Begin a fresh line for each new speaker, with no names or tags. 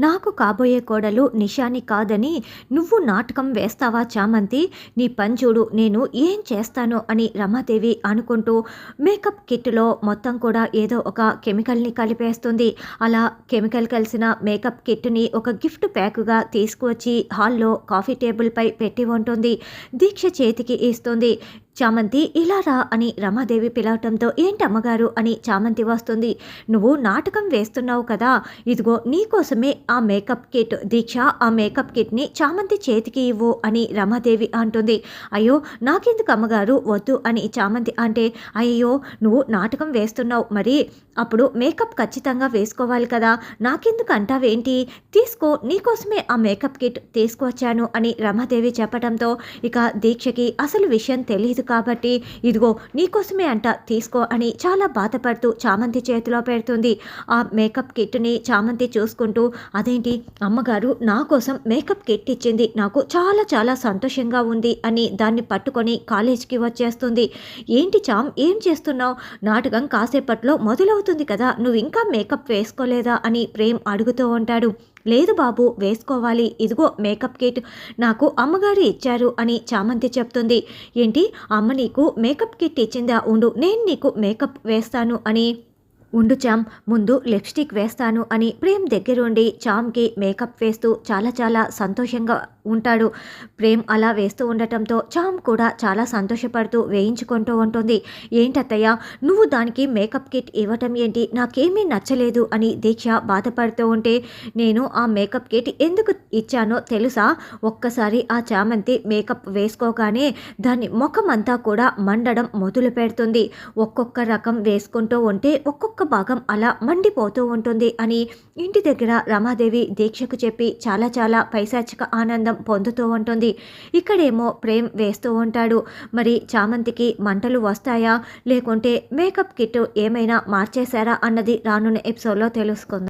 నాకు కాబోయే కోడలు నిషాని కాదని నువ్వు నాటకం వేస్తావా చామంతి? నీ పంచుడు నేను ఏం చేస్తానో అని రమాదేవి అనుకుంటూ మేకప్ కిట్లో మొత్తం కూడా ఏదో ఒక కెమికల్ని కలిపేస్తుంది. అలా కెమికల్ కలిసిన మేకప్ కిట్ని ఒక గిఫ్ట్ ప్యాక్గా తీసుకువచ్చి హాల్లో కాఫీ టేబుల్పై పెట్టి ఉంటుంది. దీక్ష చేతికి ఇస్తుంది. చామంతి ఇలా రా అని రమాదేవి పిలవటంతో ఏంటి అమ్మగారు అని చామంతి వస్తుంది. నువ్వు నాటకం వేస్తున్నావు కదా ఇదిగో నీకోసమే ఆ మేకప్ కిట్. దీక్ష ఆ మేకప్ కిట్ని చామంతి చేతికి ఇవ్వు అని రమాదేవి అంటుంది. అయ్యో నాకెందుకు అమ్మగారు వద్దు అని చామంతి అంటే అయ్యో నువ్వు నాటకం వేస్తున్నావు మరి అప్పుడు మేకప్ ఖచ్చితంగా వేసుకోవాలి కదా నాకెందుకు అంటావేంటి? తీసుకో నీకోసమే ఆ మేకప్ కిట్ తీసుకువచ్చాను అని రమాదేవి చెప్పడంతో ఇక దీక్షకి అసలు విషయం తెలియదు కాబట్టి ఇదిగో నీకోసమే అంట తీసుకో అని చాలా బాధపడుతూ చామంతి చేతిలో పెడుతుంది. ఆ మేకప్ కిట్ని చామంతి చూసుకుంటూ అదేంటి? అమ్మగారు నా కోసం మేకప్ కిట్ ఇచ్చింది. నాకు చాలా చాలా సంతోషంగా ఉంది అని దాన్ని పట్టుకొని కాలేజీకి వచ్చేస్తుంది. ఏంటి చామ్ ఏం చేస్తున్నావు? నాటకం కాసేపట్లో మొదలవుతుంది కదా నువ్వు ఇంకా మేకప్ వేసుకోలేదా? అని ప్రేమ్ అడుగుతూ ఉంటాడు. లేదు బాబు వేసుకోవాలి. ఇదిగో మేకప్ కిట్ నాకు అమ్మగారు ఇచ్చారు అని చామంతి చెప్తుంది. ఏంటి? అమ్మ నీకు మేకప్ కిట్ ఇచ్చిందా? ఉండు నేను నీకు మేకప్ వేస్తాను అని. ఉండు చామ్ ముందు లిప్స్టిక్ వేస్తాను అని ప్రేమ్ దగ్గరుండి చామ్కి మేకప్ వేస్తూ చాలా చాలా సంతోషంగా ఉంటాడు. ప్రేమ్ అలా వేస్తూ ఉండటంతో చామ్ కూడా చాలా సంతోషపడుతూ వేయించుకుంటూ ఉంటుంది. ఏంటత్తయ్య నువ్వు దానికి మేకప్ కిట్ ఇవ్వటం ఏంటి? నాకేమీ నచ్చలేదు అని దీక్ష బాధపడుతూ ఉంటే నేను ఆ మేకప్ కిట్ ఎందుకు ఇచ్చానో తెలుసా? ఒక్కసారి ఆ చామంతి మేకప్ వేసుకోగానే దాని ముఖం అంతా కూడా మండడం మొదలు పెడుతుంది. ఒక్కొక్క రకం వేసుకుంటూ ఉంటే ఒక్కొక్క భాగం అలా మండిపోతూ ఉంటుంది అని ఇంటి దగ్గర రమాదేవి దీక్షకు చెప్పి చాలా చాలా పైశాచిక ఆనందం ఆనందం పొందుతూ ఉంటుంది. ఇక్కడేమో ప్రేమ్ వేస్తూ ఉంటాడు. మరి చామంతికి మంటలు వస్తాయా? లేకుంటే మేకప్ కిట్ ఏమైనా మార్చేశారా? అన్నది రానున్న ఎపిసోడ్లో తెలుసుకుందాం.